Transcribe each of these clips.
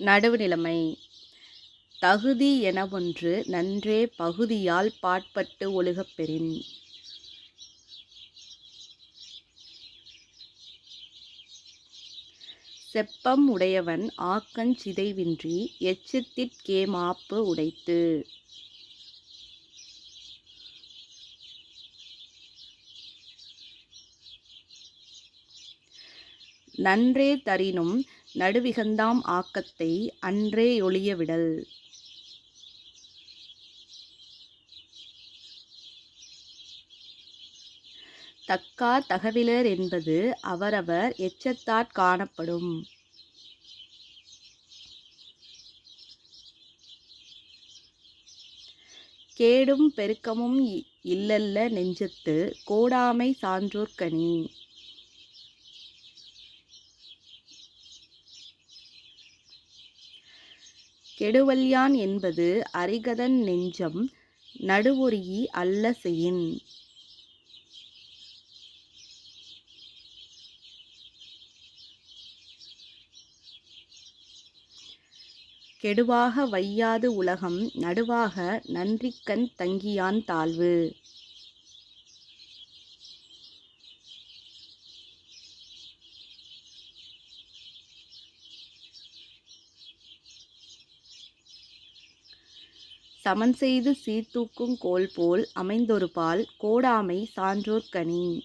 நடுவுநிலைமை. தகுதி என ஒன்று நன்றே பகுதியால் பாட்பட்டு ஒழுகப் பெறின். செப்பம் உடையவன் ஆக்கஞ்சிதைவின்றி சிதைவின்றி எச்சத்திற் உடைத்து. நன்றே தரினும் நடுவிகந்தாம் ஆக்கத்தை அன்றே ஒளியவிடல் விடல் தக்கார் தகவிலர் என்பது அவரவர் எச்சத்தாற் காணப்படும். கேடும் பெருக்கமும் இல்லல்ல நெஞ்சத்து கோடாமை சான்றோர்கனி கெடுவல்யான் என்பது அறிகதன் நெஞ்சம் நடுவொருகி அல்ல செயின் கெடுவாக வையாது உலகம் நடுவாக நன்றிக்கண் தங்கியான் தாழ்வு. சமன்செய்து சீர்தூக்குங் கோல்போல் அமைந்தொருபால் கோடாமை சான்றோர்கனி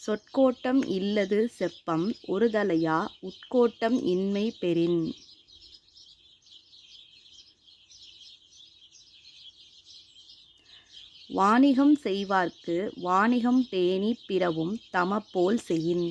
சொற்கோட்டம் இல்லது செப்பம் ஒருதலையா உட்கோட்டம் இன்மை பெறின். வாணிகம் செய்வார்க்கு வாணிகம் பேணிப் பிறவும் தமப்போல் செயின்